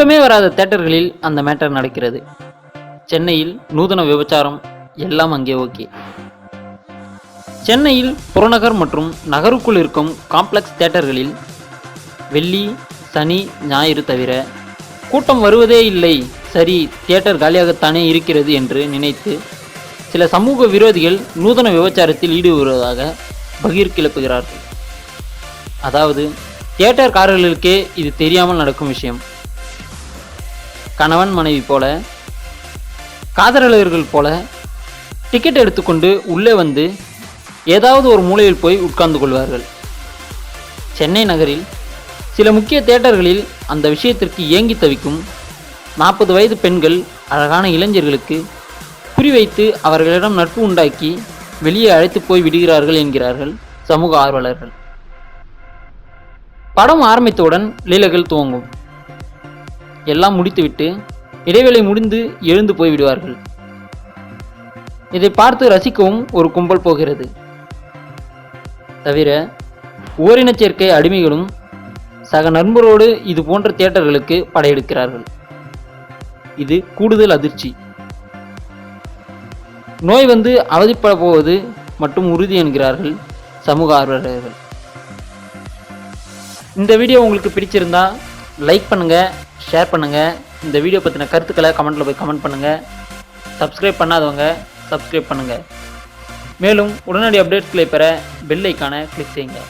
கூட்டமே வராத தேட்டர்களில் அந்த மேட்டர் நடக்கிறது. சென்னையில் நூதன விபச்சாரம் எல்லாம் அங்கே ஓகே. சென்னையில் புறநகர் மற்றும் நகருக்குள் இருக்கும் காம்ப்ளெக்ஸ் தேட்டர்களில் வெள்ளி சனி ஞாயிறு தவிர கூட்டம் வருவதே இல்லை. சரி தியேட்டர் காலியாகத்தானே இருக்கிறது என்று நினைத்து சில சமூக விரோதிகள் நூதன விபச்சாரத்தில் ஈடுபடுவதாக பகீர் கிளப்புகிறார்கள். அதாவது தியேட்டர்காரர்களுக்கே இது தெரியாமல் நடக்கும் விஷயம். கணவன் மனைவி போல காதலர்கள் போல டிக்கெட் எடுத்துக்கொண்டு உள்ளே வந்து ஏதாவது ஒரு மூலையில் போய் உட்கார்ந்து கொள்வார்கள். சென்னை நகரில் சில முக்கிய தேட்டர்களில் அந்த விஷயத்திற்கு ஏங்கி தவிக்கும் நாற்பது வயது பெண்கள் அழகான இளைஞர்களுக்கு குறிவைத்து அவர்களிடம் நட்பு உண்டாக்கி வெளியே அழைத்து போய் விடுகிறார்கள் என்கிறார்கள் சமூக ஆர்வலர்கள். படம் ஆரம்பித்தவுடன் லீலைகள் துவங்கும். எல்லாம் முடித்துவிட்டு இடைவேளை முடிந்து எழுந்து போய் விடுவார்கள் இதை பார்த்து ரசிக்கவும் ஒரு கும்பல் போகிறது. தவிர ஓரினச் சேர்க்கை அடிமைகளும் சக நண்பரோடு இது போன்ற தியேட்டர்களுக்கு படையெடுக்கிறார்கள். இது கூடுதல் அதிர்ச்சி. நோய் வந்து அவதிப்பட போவது மட்டும் உறுதி என்கிறார்கள் சமூக ஆர்வலர்கள். இந்த வீடியோ உங்களுக்கு பிடிச்சிருந்தா லைக் பண்ணுங்கள் ஷேர் பண்ணுங்கள் இந்த வீடியோ பற்றின கருத்துக்களை கமெண்ட்டில் போய் கமெண்ட் பண்ணுங்கள் சப்ஸ்கிரைப் பண்ணாதவங்க சப்ஸ்கிரைப் பண்ணுங்கள் மேலும் உடனடி அப்டேட்ஸ்களை பெற பெல் ஐக்கானை கிளிக் செய்யுங்க.